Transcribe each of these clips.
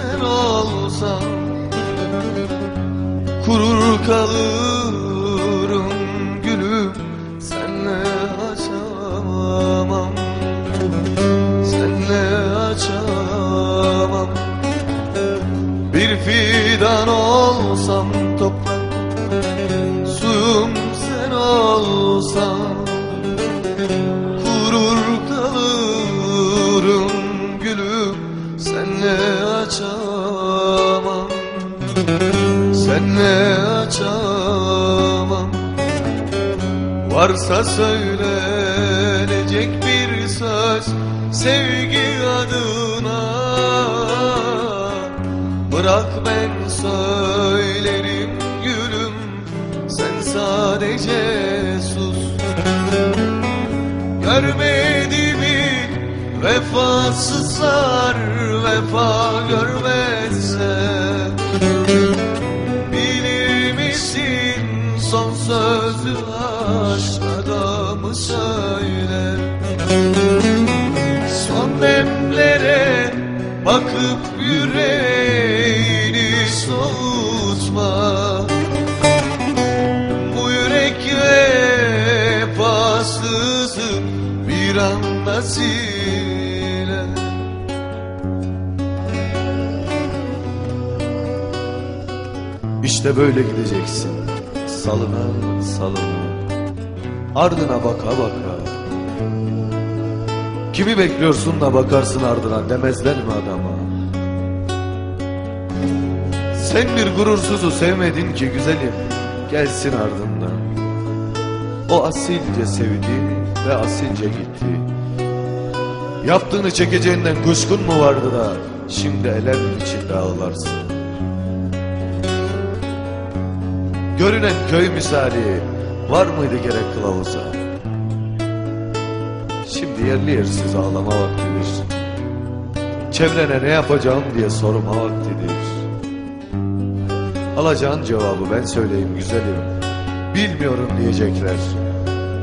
sen olsan Kurur kalırım Varsa söylenecek bir söz Sevgi adına. Bırak ben söylerim gülüm Sen sadece sus. Görmedi mi? Vefasızlar vefa görmezse. Bilir misin son sözü söyler Son demlere bakıp yüreğini soğutma. Bu yürek vefasızı bir anda siler İşte böyle gideceksin. Salına salına Ardına baka baka. Kimi bekliyorsun da bakarsın ardına demezler mi adama? Sen bir gurursuzu sevmedin ki güzelim gelsin ardından O asilce sevdi ve asilce gitti. Yaptığını çekeceğinden kuşkun mu vardı da Şimdi elem içinde ağlarsın Görünen köy misali Var mıydı gerek kılavuza? Şimdi yerli yersiz ağlama vaktidir. Çevrene ne yapacağım diye sorma vaktidir. Alacağın cevabı ben söyleyeyim güzelim. Bilmiyorum diyecekler.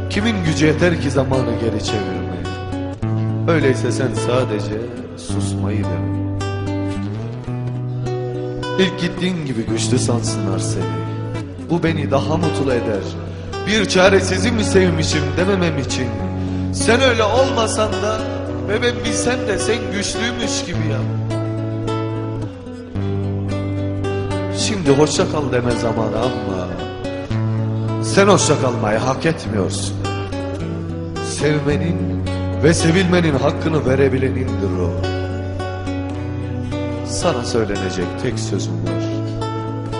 Kimin gücü yeter ki zamanı geri çevirmeye Öyleyse sen sadece susmayı dene. İlk gittiğin gibi güçlü sansınlar seni. Bu beni daha mutlu eder Bir çaresizi mi sevmişim dememem için? Sen öyle olmasan da Ve ben bilsem de sen güçlüymüş gibi yap. Şimdi hoşça kal deme zamanı ama Sen hoşça kalmayı hak etmiyorsun. Sevmenin ve sevilmenin hakkını verebilenindir o. Sana söylenecek tek sözüm var.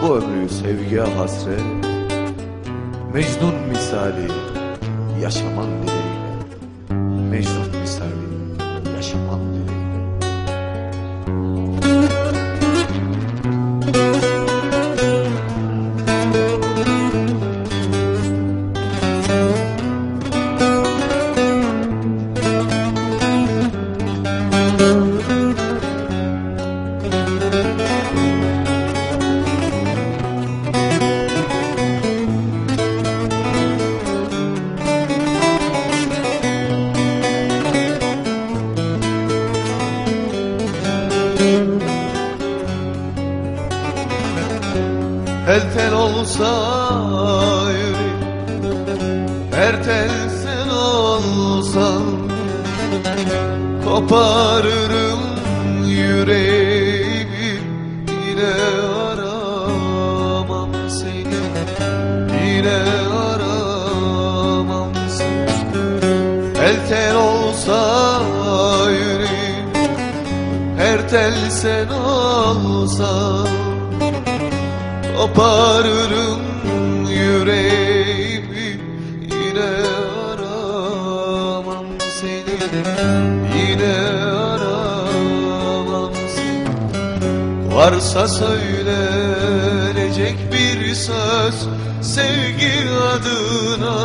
Bu ömrü sevgiye hasret Mecnun misali yaşaman dileğiyle. Mecnun misali yaşaman dileğiyle El tel olsa yürek Her tel olsan Koparırım yüreğimi Yine aramam seni Yine tel sen olsan Koparırım yüreğimi Yine aramam seni Yine aramam seni. Varsa söylenecek bir söz Sevgi adına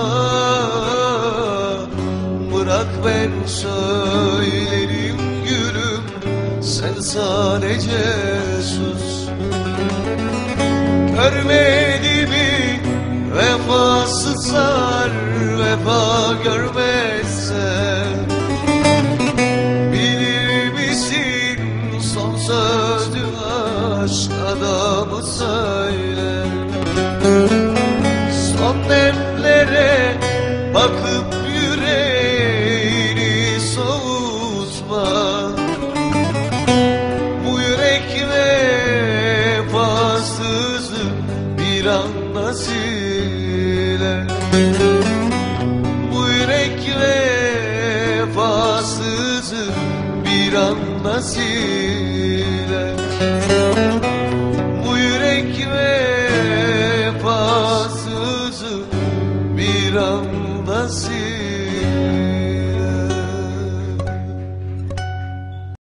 Bırak ben gülüm Sen sadece sus Görmedi mi? Vefasızlar vefa görmezse siler Bu yürek vefasız bir anda siler